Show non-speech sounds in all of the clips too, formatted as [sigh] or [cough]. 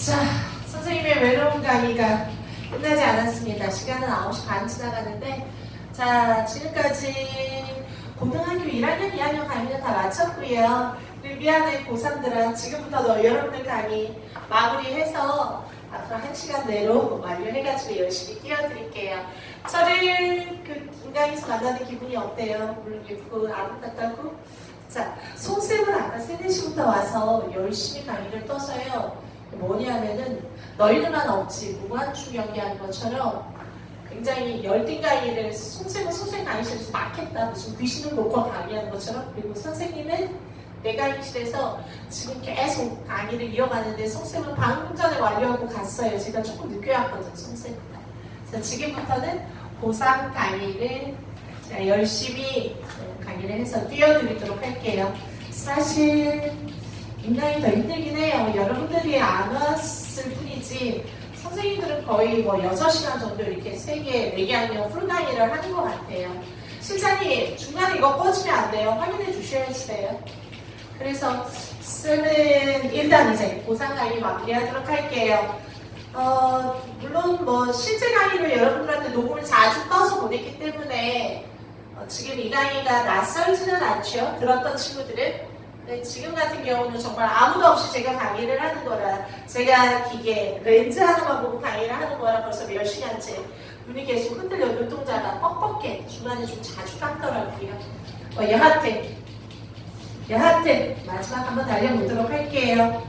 자, 선생님의 외로운 강의가 끝나지 않았습니다. 시간은 9시 반 지나가는데, 자, 지금까지 고등학교 1학년, 2학년 강의는 다 마쳤고요. 미안해 고3들아, 지금부터 너 여러분들 강의 마무리해서 앞으로 한 시간 내로 완료해가지고 열심히 띄워드릴게요. 저를 그 인강에서 만나는 기분이 어때요? 물론 예쁘고 아름답다고? 자, 송쌤은 아까 3, 4시부터 와서 열심히 강의를 떠서요. 뭐냐면은 너희들만 없지 무관중 연기하는 것처럼 굉장히 열띤 강의를 송쌤은 송쌤 강의실에서 막 했다 무슨 귀신을 놓고 강의하는 것처럼 그리고 선생님은 내 강의실에서 지금 계속 강의를 이어가는데 송쌤은 방금 전에 완료하고 갔어요. 제가 조금 늦게 왔거든요. 송쌤. 그래서 지금부터는 고3 강의를 열심히 강의를 해서 띄워드리도록 할게요. 사실 인강이 더 힘들긴 해요. 여러분들이 안 왔을 뿐이지 선생님들은 거의 뭐 6시간 정도 이렇게 3개, 4개 아니면 풀 강의를 하는 것 같아요. 실장님, 중간에 이거 꺼지면 안 돼요. 확인해 주셔야지 돼요. 그래서 쌤은 일단 이제 고상 강의 마무리하도록 할게요. 어, 물론 뭐 실제 강의를 여러분들한테 녹음을 자주 떠서 보냈기 때문에 어, 지금 이 강의가 낯설지는 않죠. 들었던 친구들은. 네, 지금 같은 경우는 정말 아무도 없이 제가 강의를 하는 거라 제가 기계 렌즈 하나만 보고 강의를 하는 거라 벌써 몇 시간째 눈이 계속 흔들려 눈동자가 뻑뻑해 중간에 좀 자주 감더라고요. 어, 여하튼 여하튼 마지막 한번 달려보도록 할게요.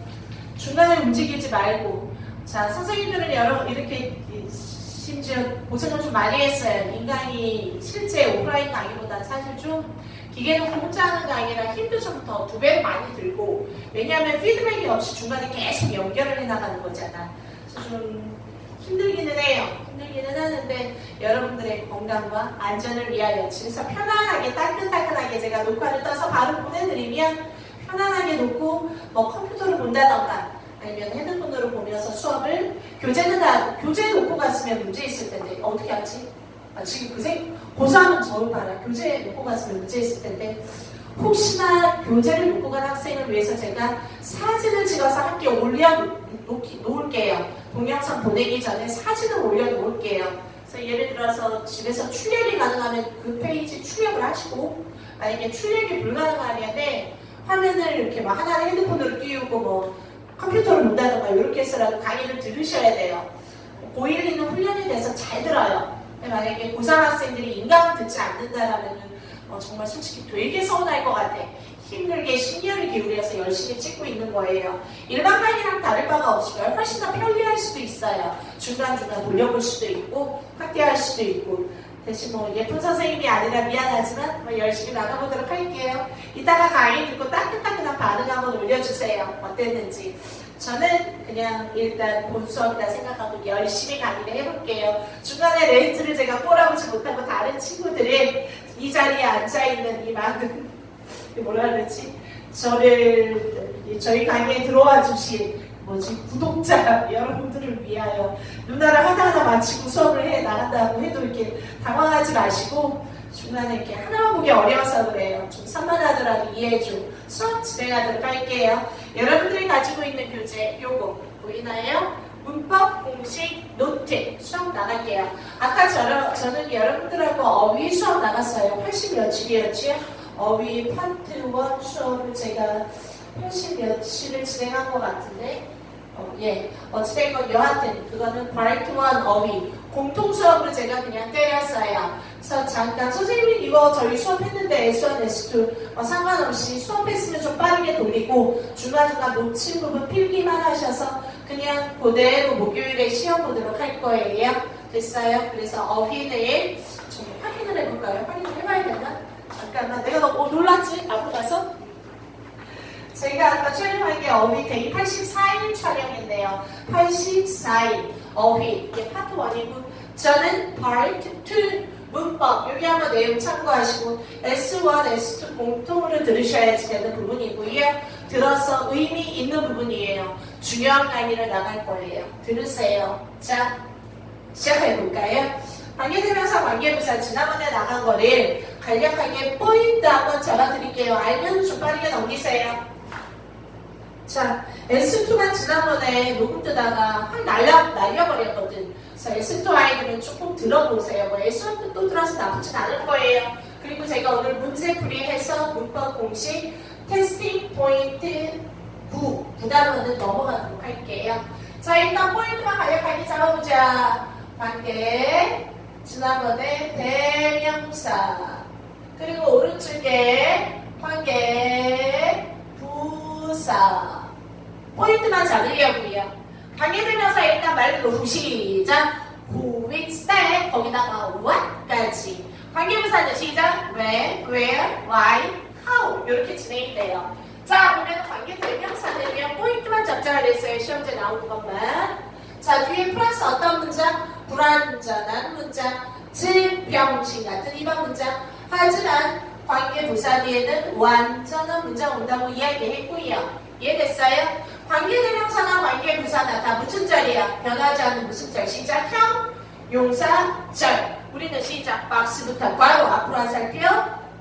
중간에 움직이지 말고 자 선생님들은 여러 이렇게 심지어 고생을 좀 많이 했어요. 인강이 실제 오프라인 강의보다 사실 좀 기계는 혼자 하는 강의라 힘도 좀 더 두 배로 많이 들고 왜냐하면 피드백이 없이 중간에 계속 연결을 해나가는 거잖아. 그래서 좀 힘들기는 해요. 힘들기는 하는데 여러분들의 건강과 안전을 위하여 진짜 편안하게 따끈따끈하게 제가 녹화를 떠서 바로 보내드리면 편안하게 놓고 뭐 컴퓨터를 본다던가 아니면 핸드폰으로 보면서 수업을 교재는 다 교재 놓고 갔으면 문제 있을 텐데 어떻게 하지? 아, 지금 그새 고사하면 저를 봐라 교재 놓고 갔으면 문제 있을 텐데 혹시나 교재를 놓고 간 학생을 위해서 제가 사진을 찍어서 함께 올려 놓기, 놓을게요. 동영상 보내기 전에 사진을 올려 놓을게요. 그래서 예를 들어서 집에서 출력이 가능하면 그 페이지 출력을 하시고 만약에 출력이 불가능하면 화면을 이렇게 막 하나를 핸드폰으로 띄우고 뭐 컴퓨터를 본다든가 이렇게 해서라도 강의를 들으셔야 돼요. 고1이는 훈련이 돼서 잘 들어요. 만약에 고3 학생들이 인강을 듣지 않는다라면 어, 정말 솔직히 되게 서운할 것 같아. 힘들게 심혈을 기울여서 열심히 찍고 있는 거예요. 일반 강의랑 다를 바가 없어요. 훨씬 더 편리할 수도 있어요. 중간중간 돌려볼 수도 있고 확대할 수도 있고 대신 뭐 예쁜 선생님이 아니라 미안하지만 뭐 열심히 나가보도록 할게요. 이따가 강의 듣고 따끈따끈한 반응 한번 올려주세요. 어땠는지. 저는 그냥 일단 본 수업이다 생각하고 열심히 강의를 해볼게요. 중간에 렌즈를 제가 꼬라보지 못하고 다른 친구들은 이 자리에 앉아있는 이 많은 [laughs] 뭐라 그러지? 저를 저희 강의에 들어와 주신 뭐지 구독자 [laughs] 여러분들을 위하여 누나를 하나하나 마치고 수업을 해 나간다고 해도 이렇게 당황하지 마시고 중간에 이렇게 하나만 보기 어려워서 그래요. 좀 산만하더라도 이해해줘. 수업 진행하도록 할게요. 여러분들이 가지고 있는 교재 요거 보이나요? 문법 공식 노트 수업 나갈게요. 아까 저, 저는 여러분들하고 어휘 수업 나갔어요. 80 며칠이었지요? 어휘 파트 1 수업을 제가 80 며칠을 진행한 것 같은데 어, 예. 어찌됐건 여하튼 그거는 파트 1 어휘 공통 수업으로 제가 그냥 때렸어요. 그래서 잠깐 선생님이 이거 저희 수업했는데 S1, S2 어, 상관없이 수업했으면 좀 빠르게 돌리고 중간중간 놓친 부분 필기만 하셔서 그냥 그대로 목요일에 시험 보도록 할 거예요. 됐어요? 그래서 어휘는 좀 확인을 해볼까요? 확인을 해봐야 되나? 잠깐만 내가 너무 놀랐지? 앞으로 가서 제가 아까 촬영한 게 어휘 데이 84일 촬영인데요. 84일 어휘 이게 파트 1이고 저는 파트 2 문법 여기 한번 내용 참고하시고 S1, S2 공통으로 들으셔야지 되는 부분이고요. 들어서 의미 있는 부분이에요. 중요한 강의를 나갈 거예요. 들으세요. 자, 시작해볼까요? 관계대명사 관계부사 지난번에 나간 거를 간략하게 포인트 한번 잡아드릴게요. 알면 좀 빠르게 넘기세요. 자, S2만 지난번에 녹음 뜨다가 확 날려, 날려버렸거든. 그래서 S2 아이들은 조금 들어보세요. 뭐 S1도 또 들어서 나쁘진 않을 거예요. 그리고 제가 오늘 문제 풀이해서 문법 공식 테스팅 포인트 9, 9단원은 넘어가도록 할게요. 자, 일단 포인트만 간략하게 잡아보자. 관계, 지난번에 대명사, 그리고 오른쪽에 관계, 부사. 포인트만 잡으려고요. 관계대명사 일단 말 그대로 시작. Who, which, that, 거기다가 what까지. 관계부사는 시작. When, where, why, how 이렇게 진행이 돼요. 자, 보면 관계대명사는요. 포인트만 잡자 그랬어요. 시험제 나오는 것만. 자, 뒤에 플러스 어떤 문장? 불완전한 문장, 질병신 같은 이반 문장. 하지만 관계부사 뒤에는 완전한 문장 온다고 이야기했고요. 이해됐어요? 관계대명사나 관계부사나 다 무슨 절이야? 변하지 않는 무슨 절? 시작형, 용사, 절. 우리는 시작 박스부터 괄호 앞으로 한 살펴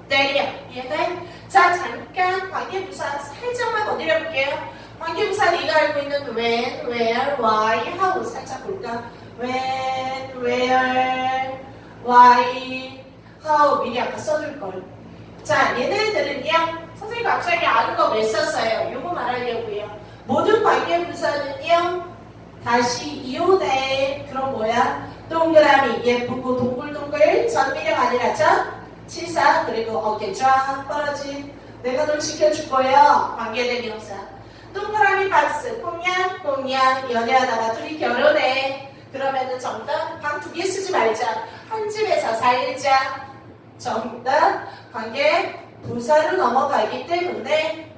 때려. 이해돼? 자, 잠깐 관계부사 살짝만 건드려볼게요. 관계부사 네가 알고 있는 when, where, why, how 살짝 볼까? when, where, why, how 미리 아까 써둘걸. 자, 얘네들은요, 선생님 갑자기 아는 거 왜 썼어요? 요거 말하려고요. 모든 관계 부사는요, 다시 이온의 그런 뭐야? 동그라미, 예쁘고 동글동글, 전미령 아니라 전, 치사, 그리고 어깨 쫙 뻗어진, 내가 널 지켜줄 거야. 관계대명사. 동그라미 박스, 꽁냥, 꽁냥, 연애하다가 둘이 결혼해. 그러면은 정답, 방 두 개 쓰지 말자. 한 집에서 살자. 정답 관계 부사로 넘어가기 때문에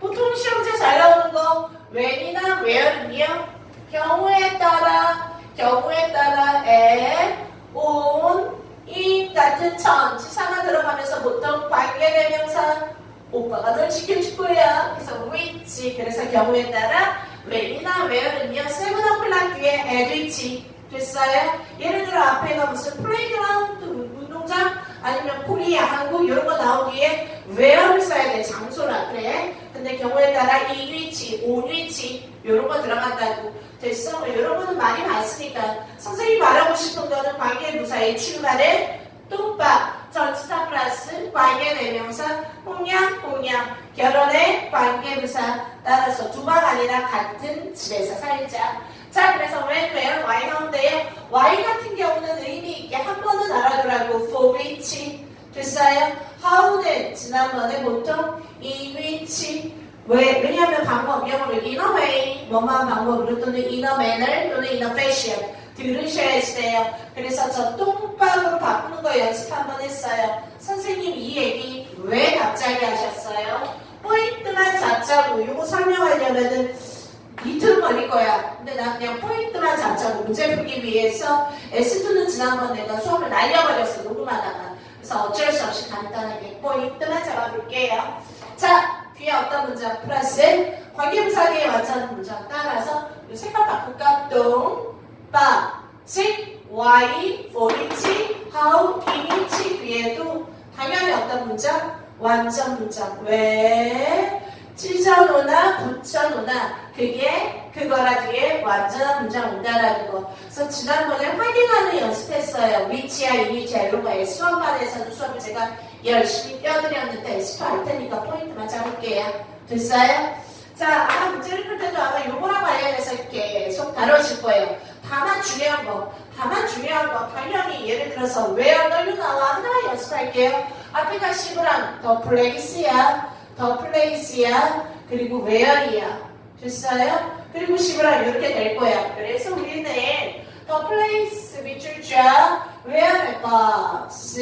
보통 시험제 잘 나오는 거 when이나 where는요? 경우에 따라 경우에 따라 에, on, in 같은 전치사가 들어가면서 보통 관계대명사 오빠가 널 지켜줄 거야. 그래서 which 그래서 경우에 따라 when이나 where는요? 세븐 플랫 뒤에 에도 있지 됐어요? 예를 들어 앞에가 무슨 플레이그라운드 운동장 아니면 코리아, 한국 이런 거 나오기에 where를 써야 돼. 장소라. 그래 근데 경우에 따라 이 위치, 온 위치 이런 거 들어간다고. 됐어? 이런 거는 많이 봤으니까. 선생님이 말하고 싶은 거는 관계 부사의 출발에 똥밥 전치사 플러스 관계 대명사 홍양 홍양 결혼의 관계 부사 따라서 두 방 아니라 같은 집에서 살자. 자 그래서 when, where, why 하는데요 why 같은 경우는 의미 있게 한 번은 알아두라고. for which. 됐어요? how는 지난번에 보통 이 which 왜? 왜냐하면 방법 영어로 in a way 뭐만 방법으로 또는 manner 또는 fashion 들으셔야 돼요. 그래서 저 똥방으로 바꾸는 거 연습 한번 했어요. 선생님 이 얘기 왜 갑자기 하셨어요? 포인트만 잡자고 이거 설명하려면은 이틀 걸릴 거야. 근데 나 그냥 포인트만 잡자고 문제 풀기 위해서 S2는 지난번 내가 수업을 날려버렸어 녹음하다가. 그래서 어쩔 수 없이 간단하게 포인트만 잡아볼게요. 자, 뒤에 어떤 문장 플러스 관계부사 뒤에 완전 문장 따라서 이 색깔 바꿀까? 똥, 빠, for which, how, in which 뒤에도 당연히 어떤 문장? 완전 문장. 왜? 찢어놓나 붙여놓나 그게 그거라 뒤에 완전한 문장 온다라는 거. 그래서 지난번에 확인하는 연습했어요. 위치야, 이미지야 이런 거에 수업반에서는 수업을 제가 열심히 띄워드렸는데 S2 할 테니까 포인트만 잡을게요. 됐어요? 자, 아마 문제를 풀 때도 아마 요거랑 관련해서 계속 다뤄질 거예요. 다만 중요한 거, 다만 중요한 거, 당연히 예를 들어서 where 널로 나와 하나 연습할게요. 앞에가 시브랑 더 플레이스야, 더 플레이스야, 그리고 where이야. 됐어요? 그리고 시브랑 이렇게 될 거야. 그래서 우리는 더 플레이스 밑줄 쫙 where box.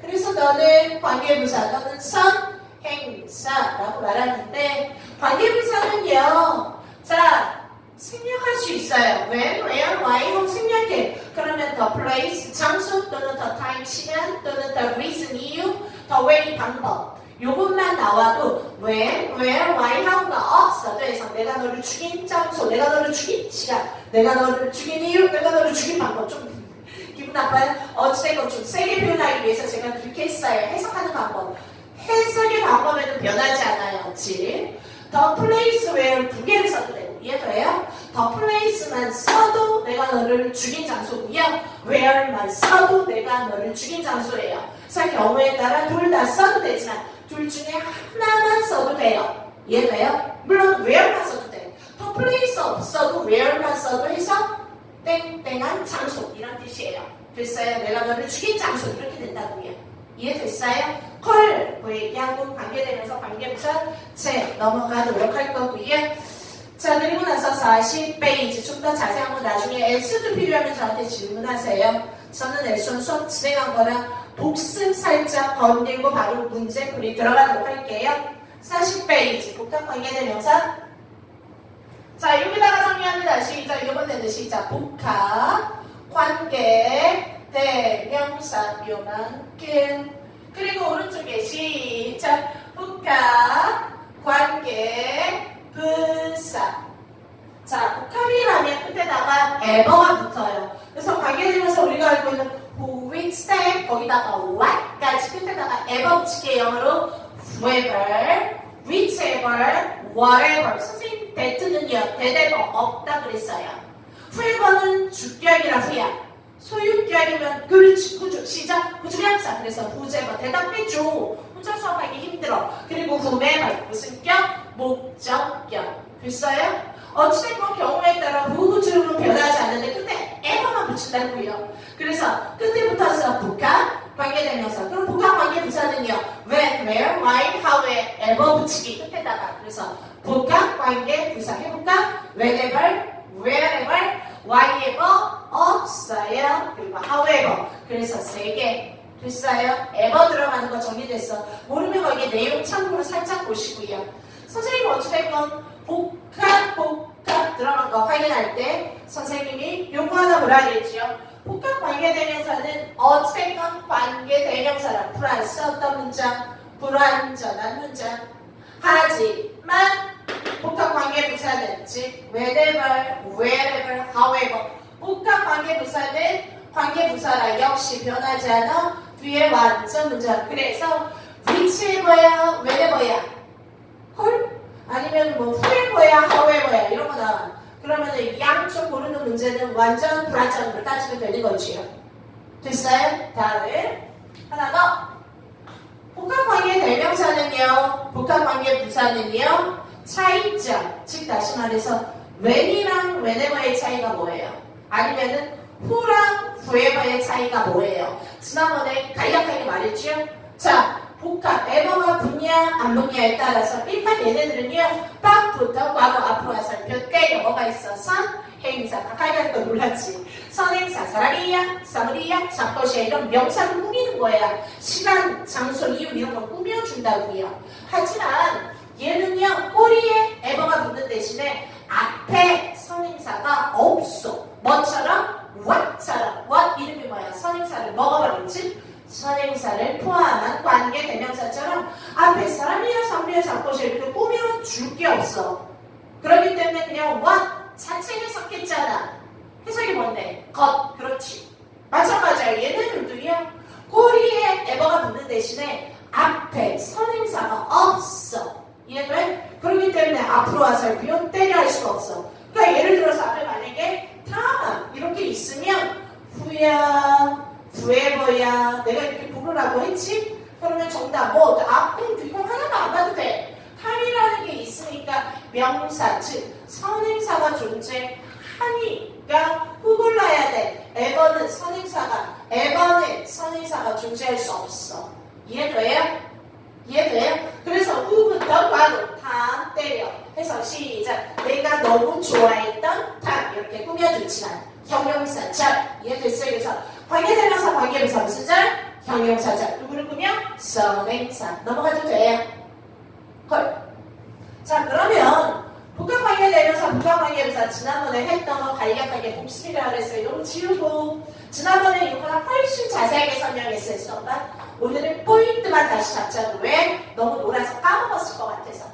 그래서 너는 관계부사, 너는 선 행사라고 말하는데 관계부사는요. 자 생략할 수 있어요. when, where, why 생략해. 그러면 the place 장소 또는 the time 시간 또는 the reason 이유, the way 방법. 요것만 나와도 when, where, why 하고가 없어. 그래서 내가 너를 죽인 장소, 내가 너를 죽인 시간, 내가 너를 죽인 이유, 내가 너를 죽인 방법 좀 나빠요? 어찌됐건 좀 세게 표현하기 위해서 제가 그렇게 했어요. 해석하는 방법. 해석의 방법에는 변하지 않아요. 그치? the place where 두 개를 써도 되고 이해돼요? the place만 써도 내가 너를 죽인 장소고요. where만 써도 내가 너를 죽인 장소예요. 그래서 경우에 따라 둘 다 써도 되지만 둘 중에 하나만 써도 돼요. 이해돼요? 물론 where만 써도 돼. the place 없어도 where만 써도 해서 땡땡한 장소 이런 뜻이에요. 됐어요? 내가 너를 죽인 장소 이렇게 된다고요. 이해됐어요? 컬, 그 얘기하고 관계되면서 관계부터 제 넘어가도록 할 거고요. 자 그리고 나서 40페이지 좀 더 자세한 거 나중에 S도 필요하면 저한테 질문하세요. 저는 S는 수업 진행한 거라 복습 살짝 건들고 바로 문제 풀이 들어가도록 할게요. 40페이지 복합 관계대명사 자 여기다가 정리합니다. 시작 이번에는 시작 복합 관계 대명사 요만큼. 그리고 오른쪽에 시작. 복합 관계 분사. 자 복합이라면 끝에다가 ever가 붙어요. 그래서 관계되면서 우리가 알고 있는 who, which, that? 거기다가 what까지 끝에다가 ever 붙이게 영어로 whoever, whichever, whatever. 선생님 that는요 대대가 없다 그랬어요 whoever는 주격이라 후야. 소유격이면 그렇지 구조 시작 구조명사. 그래서 부제가 대답해줘. 혼자 수업하기 힘들어. 그리고 whomever 무슨 격? 목적격. 됐어요? 어찌됐건 경우에 따라 후구주로 변하지 않는데 끝에 에버만 붙인다고요. 그래서 끝에 붙어서 북한 관계되면서 그럼 북한 관계 부사는요. when, where, why, how에 ever 붙이기 끝에다가. 그래서 북한 관계 부사 해볼까? whenever, wherever, whyever 없어요. 그리고 however. 그래서 세 개. 됐어요? ever 들어가는 거 정리됐어. 모르면 거기 내용 참고로 살짝 보시고요. 선생님 어찌됐건 복합, 복합 들어간 거 확인할 때 선생님이 요거 하나 보라 그랬죠. 복합 관계대명사는 어찌됐건 관계대명사라 플러스 어떤 문장? 불완전한 문장. 하지만 복합 관계 부사는 즉 whenever, wherever, however. 복합 관계 부사는 관계 부사라 역시 변하지 않아 뒤에 완전 문장 그래서 whichever야, whenever야? 헐? 아니면 뭐 whoever야, however야? 이런 거 나와. 그러면 양쪽 고르는 문제는 완전 불완전으로 따지면 되는 거지요. 됐어요? 다음 하나 더. 복합관계 대명사는요, 복합관계 부사는요, 차이점, 즉 다시 말해서 when이랑 whenever의 차이가 뭐예요? 아니면은 who랑 whoever의 차이가 뭐예요? 지난번에 간략하게 말했죠? 자, 복합, ever가 붙냐 안 붙냐에 따라서 일반 얘네들은요, 빡부터 과거 앞으로 몇개 영어가 있어서 행사, 가까이 가는 거 몰랐지. 선행사, 사람이야, 사물이야, 잡것이야 이런 명사를 꾸미는 거야. 시간, 장소, 이유 이런 거 꾸며준다고요. 하지만 얘는요 꼬리에 에버가 붙는 대신에 앞에 선행사가 없어. 뭐처럼? what처럼. what 이름이 뭐야? 선행사를 먹어버리지. 선행사를 포함한 관계 대명사처럼 앞에 사람이야, 사물이야, 잡것이야 이렇게 꾸며줄 게 없어. 그렇기 때문에 그냥 what 자체를 섞겠잖아. 해석이 뭔데? 것. 그렇지. 마찬가지야. 얘네들도요. 꼬리에 에버가 붙는 대신에 앞에 선행사가 없어. 이해돼? 그렇기 때문에 앞으로 와서 비용 때려 할 수가 없어. 그러니까 예를 들어서 앞에 만약에 다 이렇게 있으면 후야, 후에버야 내가 이렇게 부르라고 했지? 그러면 정답 뭐 앞공 뒤공 하나도 안 봐도 돼. 탐이라는 게 있으니까 명사 즉 선행사가 존재하니까 후골라야 돼. 에버는 선행사가 에버는 선행사가 존재할 수 없어. 이해돼요? 이해돼요? 그래서 후부터 과로 탐 때려 해서 시작 내가 너무 좋아했던 탐 이렇게 꾸며주지만 형용사 절 이해됐어요? 그래서 관계대명사 관계부사 무슨 절? 형용사 절 누구를 꾸며? 선행사 넘어가도 돼요? 헐. 자 그러면 복합관계 대명사 복합관계부사 지난번에 했던 거 간략하게 복습이라 그랬어요. 너무 지우고 지난번에 이거보다 훨씬 자세하게 설명했어요. 수업만 오늘은 포인트만 다시 잡자고 왜? 너무 놀아서 까먹었을 것 같아서.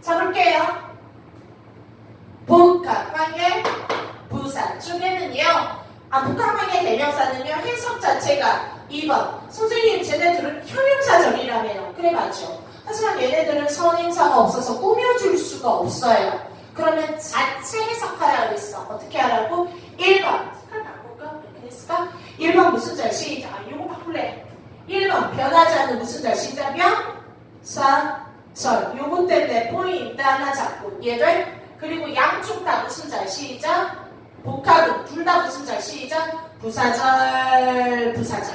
잡을게요 북한관계 부사 중에는요. 아, 북한관계 대명사는요. 해석 자체가 2번. 선생님, 쟤네들은 효명사절이라며요. 그래, 맞죠. 하지만 얘네들은 선행사가 없어서 꾸며줄 수가 없어요. 그러면 자체 해석하라 그랬어. 어떻게 하라고? 1번. 1번 무슨 자? 시작. 아, 요거 바꿀래. 1번 변하지 않는 무슨 자 시작이요? 사설 요건 때문에 포인트 하나 잡고 얘를 그리고 양쪽 다 무슨 자 시작? 복합은 둘 다 무슨 자 시작? 부사절 부사절.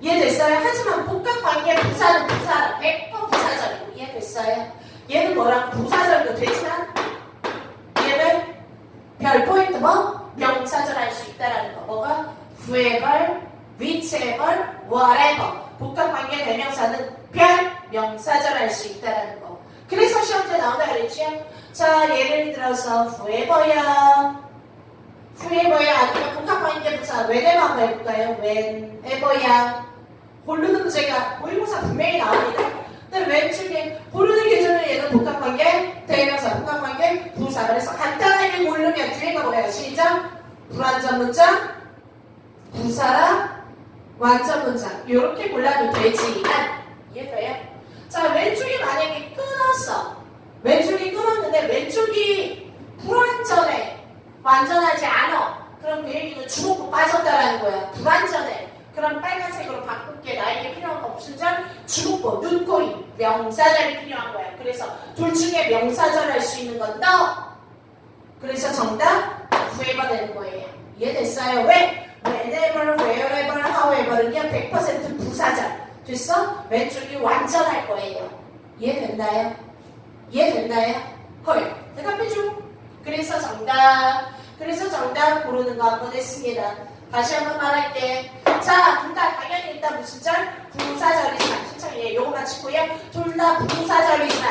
이해됐어요? 하지만 복합관계 부사는 부사 100번 부사절이고 이해됐어요? 얘는 뭐랑 부사절도 되지만 얘는 별 포인트 뭐? 명사절 할 수 있다라는 거. 뭐가? 구애벌 whichever, whatever 복합 관계 대명사는 별 명사절 할 수 있다라는 거. 그래서 시험지에 나온다 그랬지요? 자 예를 들어서 whoever야 whoever야 아니면 복합 관계 부사 whenever 한번 해볼까요? whenever야 고르는 문제가 모의고사 분명히 나옵니다. 근데 왼쪽에 고르는 기준은 얘는 복합 관계 대명사 복합 관계 부사. 그래서 간단하게 고르면 뒤에가 뭐예요? 시작. 불완전 문장 부사랑 완전 문장. 이렇게 골라도 되지만 이해돼요? 자 왼쪽이 만약에 끊었어. 왼쪽이 끊었는데 왼쪽이 불완전해 완전하지 않아. 그럼 그 얘기는 주먹고 빠졌다라는 거야. 불완전해 그럼 빨간색으로 바꿀게. 나에게 필요한 거 무슨 절? 주먹보, 눈코입 명사절이 필요한 거야. 그래서 둘 중에 명사절 할 수 있는 건 너. 그래서 정답 whoever 되는 거예요. 이해됐어요? 왜? Whenever, wherever, however는요 100% 부사절 됐어? 왼쪽이 완전할 거예요. 이해됐나요? 이해됐나요? 헐 대답해줘. 그래서 정답. 그래서 정답 고르는 거 한번 했습니다. 다시 한번 말할게. 자둘 다 당연히 일단 무슨 절? 부사절이지만 신청해. 요거 맞추고요. 둘 다 부사절이지만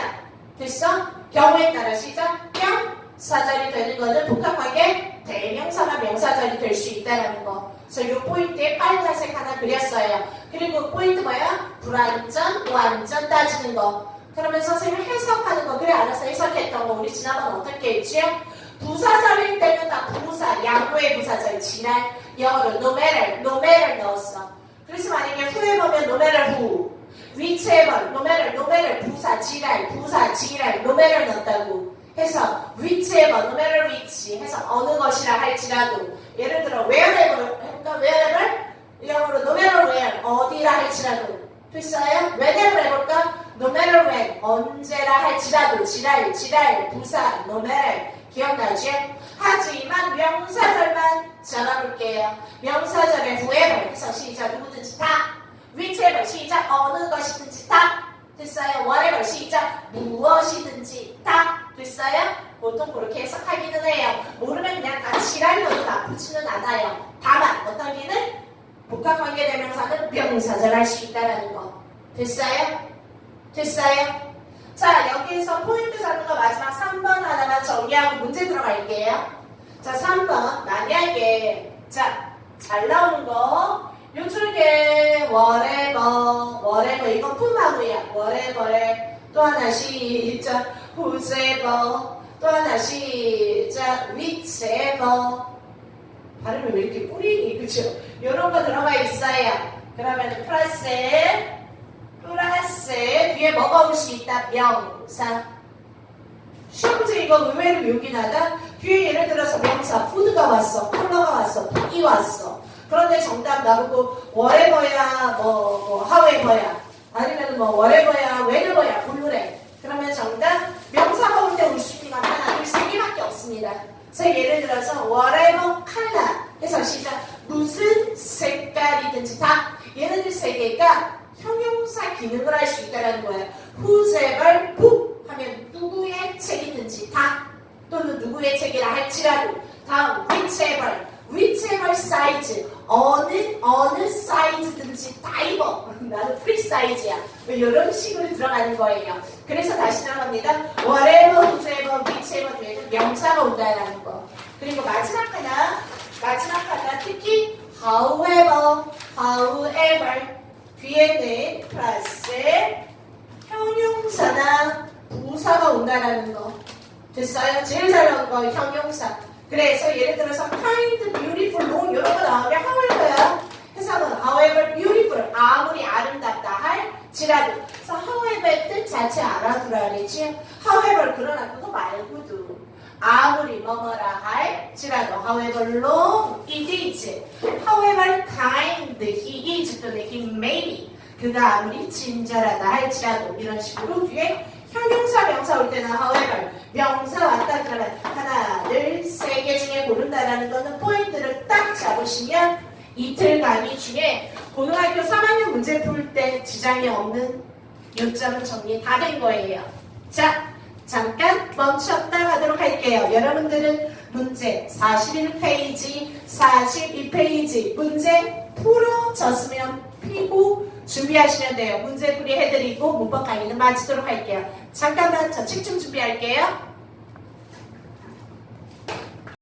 됐어? 경우에 따라 시작. 명사절이 되는 거는 복합하게 대명사나 명사절이 될 수 있다는 거. 그래서 요 포인트에 빨간색 하나 그렸어요. 그리고 포인트 뭐야? 불완전, 완전 따지는 거. 그러면 선생님 해석하는 거. 그래 알아서 해석했던 거. 우리 지난번 어떻게 했지요? 부사절일 때는 다 부사, 양보의 부사절. 지랄 영어로 no matter 넣었어. 그래서 만약에 후에 보면 who whichever, no matter, no matter 부사, 지랄, 부사, 지랄, matter 넣었다고 해서 whichever, no matter which 해서 어느 것이라 할지라도 예를 들어 wherever 해볼까? wherever 영어로 no matter where 어디라 할지라도 됐어요? whenever 해볼까? no matter when 언제라 할지라도 지랄, 지랄, 부사, no matter 기억나지? 하지만 명사절만 잡아볼게요. 명사절에 whoever 해서 시작 누구든지 다 whichever 시작 어느 것이든지 다 됐어요? whatever 시작 무엇이든지 다 됐어요? 보통 그렇게 해석하기는 해요. 모르면 그냥 다 지랄려도 나쁘지는 않아요. 다만 어떤 기는 복합관계 대명사는 명사절 할 수 있다는 거 됐어요? 됐어요? 자 여기에서 포인트 잡는 거 마지막 3번 하나만 정리하고 문제 들어갈게요. 자 3번 만약에 자잘 나오는 거 요쪽에 whatever whatever 이거 품마무야 whatever에 또 하나 시작 whoever 또 하나 시작 whichever 발음이 왜 이렇게 뿌리니 그죠? 이런 거 들어가 있어요. 그러면 플러스 플러스 뒤에 뭐가 올 수 있다? 명사. 시험 문제 이거 의외로 요긴하다. 뒤에 예를 들어서 명사 푸드가 왔어, 컬러가 왔어, 북이 왔어. 그런데 정답 나보고 whatever야, 뭐, 뭐 however야, 아니면 뭐 whatever야, whenever야 고르래. 그러면 정답 명사가 올때올수 있는 건 하나, 둘, 세 개밖에 없습니다. 그래서 예를 들어서 whatever color 해서 시작 무슨 색깔이든지 다 얘네들 세 개가 형용사 기능을 할 수 있다는 거예요. whoever book 하면 누구의 책이든지 다 또는 누구의 책이라 할지라도 다음 whichever whichever 어느 어느 사이즈든지 다 입어. [laughs] 나는 프리 사이즈야. 뭐 이런 식으로 들어가는 거예요. 그래서 다시 들어갑니다. Whatever whoever whichever 뒤에는 명사가 온다는 거. 그리고 마지막 하나 마지막 하나 특히 however however. 뒤에는 플러스 형용사나 부사가 온다라는 거. 됐어요? 제일 잘 나온 거 형용사. 그래서 예를 들어서 kind, beautiful, long 이런 거 나오면 however야. 해석은 however beautiful 아무리 아름답다 할 지라도 그래서 however 뜻 자체 그랬지. however 그러나 그거 말고도 아무리 뭐뭐라 할지라도 however long it is however kind he is 또는 he may be 그가 아무리 친절하다 할지라도 이런 식으로 뒤에 형용사 명사 올 때는 however 명사 왔다 그러면 하나 둘 세 개 중에 고른다라는 거는 포인트 이틀 강의 중에 고등학교 3학년 문제 풀 때 지장이 없는 요점은 정리 다 된 거예요. 자, 잠깐 멈췄다 가도록 할게요. 여러분들은 문제 41페이지, 42페이지 문제 풀어졌으면 피고 준비하시면 돼요. 문제 풀이 해드리고 문법 강의는 마치도록 할게요. 잠깐만 저 책 좀 준비할게요.